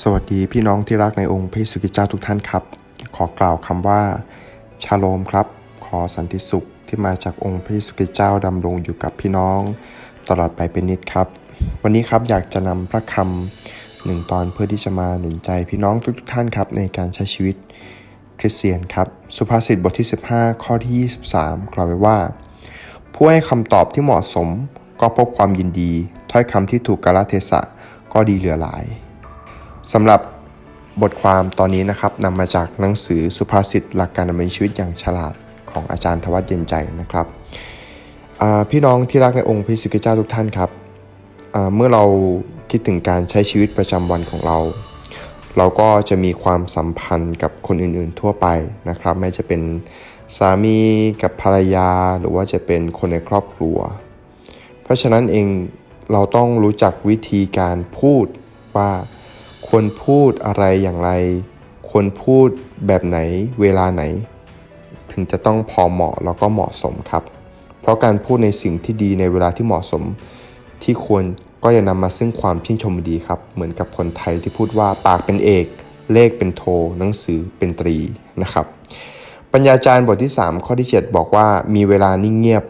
สวัสดีพี่น้องที่รักในองค์พระเยซูคริตเจ้าทุกท่านครับ ขอกล่าวคำว่า ชาโลมครับ ขอสันติสุขที่มาจากองค์พระเยซูคริตเจ้าดำรงอยู่กับพี่น้อง ตลอดไปเป็นนิดครับ วันนี้ครับอยากจะนำพระคำหนึ่งตอนเพื่อที่จะมาหนุนใจพี่น้องทุกๆท่านครับในการใช้ชีวิตคริสเตียนครับ สุภาษิตบทที่ 15 ข้อที่ 23 กล่าวไว้ว่า ผู้ให้คำตอบที่เหมาะสม ก็พบความยินดี ถ้อยคำที่ถูกกาลเทศะก็ดีเหลือหลาย สำหรับบทความตอนนี้นะครับนำมาจากหนังสือสุภาษิตหลักการดำเนินชีวิตอย่างฉลาดของอาจารย์ทวัชเย็นใจนะครับพี่น้องที่รักในองค์พระสต์เจ้าทุกท่านครับเมื่อเราคิดถึงการใช้ชีวิตประจำวันของเรา เราก็จะมีความสัมพันธ์กับคนอื่นๆทั่วไปนะครับไม่จะเป็นสามีกับภรรยาหรือว่าจะเป็นคนในครอบครัว เพราะฉะนั้นเองเราต้องรู้จักวิธีการพูดว่า ควรพูดอะไรอย่างไร ควรพูดแบบไหนเวลาไหน ถึงจะต้องพอเหมาะแล้วก็เหมาะสมครับ เพราะการพูดในสิ่งที่ดีในเวลาที่เหมาะสม ที่ควรก็จะนำมาซึ่งความชื่นชมดีครับ เหมือนกับคนไทยที่พูดว่าปากเป็นเอก เลขเป็นโท หนังสือเป็นตรีนะครับ ปัญญาจารย์บทที่ 3 ข้อที่ 7 บอกว่ามีเวลานิ่งเงียบ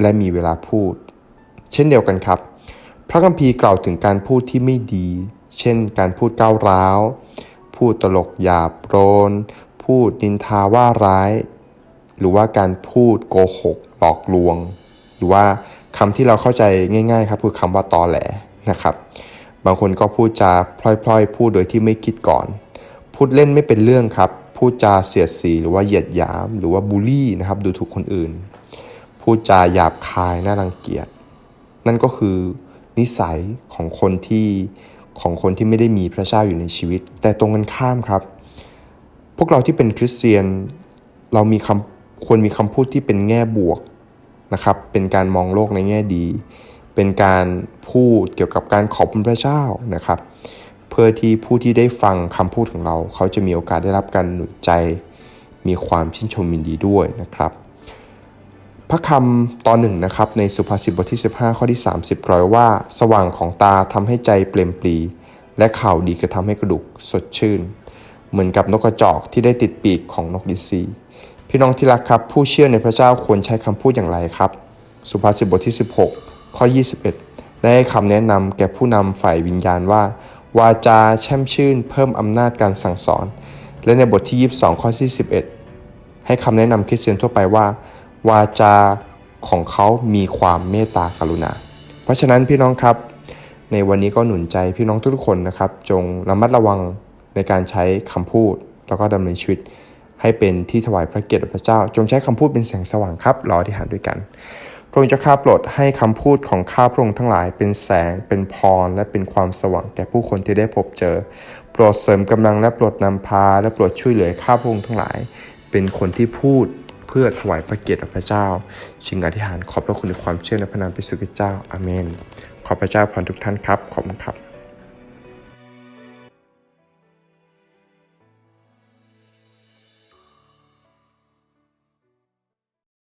และมีเวลาพูด เช่นเดียวกันครับ พระคัมภีร์กล่าวถึงการพูดที่ไม่ดี เช่นการพูดก้าวร้าว พูดตลกหยาบโรน พูดนินทาว่าร้าย หรือว่าการพูดโกหกหลอกลวง หรือว่าคำที่เราเข้าใจง่าย ๆ ครับคือคำว่าตอแหลนะครับ บางคนก็พูดจาพล่อยๆ พูดโดยที่ไม่คิดก่อน พูดเล่นไม่เป็นเรื่องครับ พูดจาเสียดสีหรือว่าเหยียดหยาม หรือว่าบูลลี่นะครับดูถูกคนอื่น พูดจาหยาบคายน่ารังเกียจ นั่นก็คือนิสัยของคนที่ ของคนที่ไม่ได้มีพระเจ้าอยู่ในชีวิต แต่ตรงกันข้ามครับ พวกเราที่เป็นคริสเตียนเรามีคำควรมีคำพูดที่เป็นแง่บวกนะครับ เป็นการมองโลกในแง่ดี เป็นการพูดเกี่ยวกับการขอบคุณพระเจ้านะครับ เพื่อที่ผู้ที่ได้ฟังคำพูดของเรา เขาจะมีโอกาสได้รับการหนุนใจ มีความชื่นชมยินดีด้วยนะครับ พระคำตอนหนึ่งนะครับในสุภาษิตบทที่ 15 ข้อที่ 30กล่าวว้ว่า สว่างของตาทำให้ใจเปลี่ยมปลี และข่าวดีกระทำให้กระดูกสดชื่น เหมือนกับนกกระจอกที่ได้ติดปีกของนกอินทรีพี่น้องที่รักครับ ผู้เชื่อในพระเจ้าควรใช้คำพูดอย่างไรครับ สุภาษิตบทที่ 16 ข้อ 21 ได้ให้คำแนะนำแก่ผู้นำฝ่ายวิญญาณว่า วาจาแช่มชื่น เพิ่มอำนาจการสั่งสอน และในบทที่ 22 ข้อที่11 ให้คำแนะนำคริสเตียนทั่วไปว่า วาจาของเขามีความเมตตากรุณา เพราะฉะนั้นพี่น้องครับ ในวันนี้ก็หนุนใจพี่น้องทุกคนนะครับ จงระมัดระวังในการใช้คำพูด แล้วก็ดำเนินชีวิต ให้เป็นที่ถวายพระเกียรติพระเจ้า จงใช้คำพูดเป็นแสงสว่างครับรอที่หารด้วยกันพระองค์จะข้าโปรดให้คำพูดของข้าพระองค์ทั้งหลาย เป็นแสงเป็นพรและเป็นความสว่างแก่ผู้คนที่ได้พบเจอ โปรดเสริมกำลังและโปรดนำพา และโปรดช่วยเหลือข้าพระองค์ทั้งหลาย เป็นคนที่พูด เพื่อถวายพระเกียรติพระเจ้าจึงอธิษฐานขอบพระคุณในความเชื่อในพระนามพระสุกิเจ้าอาเมน ขอพระเจ้าพรทุกท่านครับ ขอบคุณครับ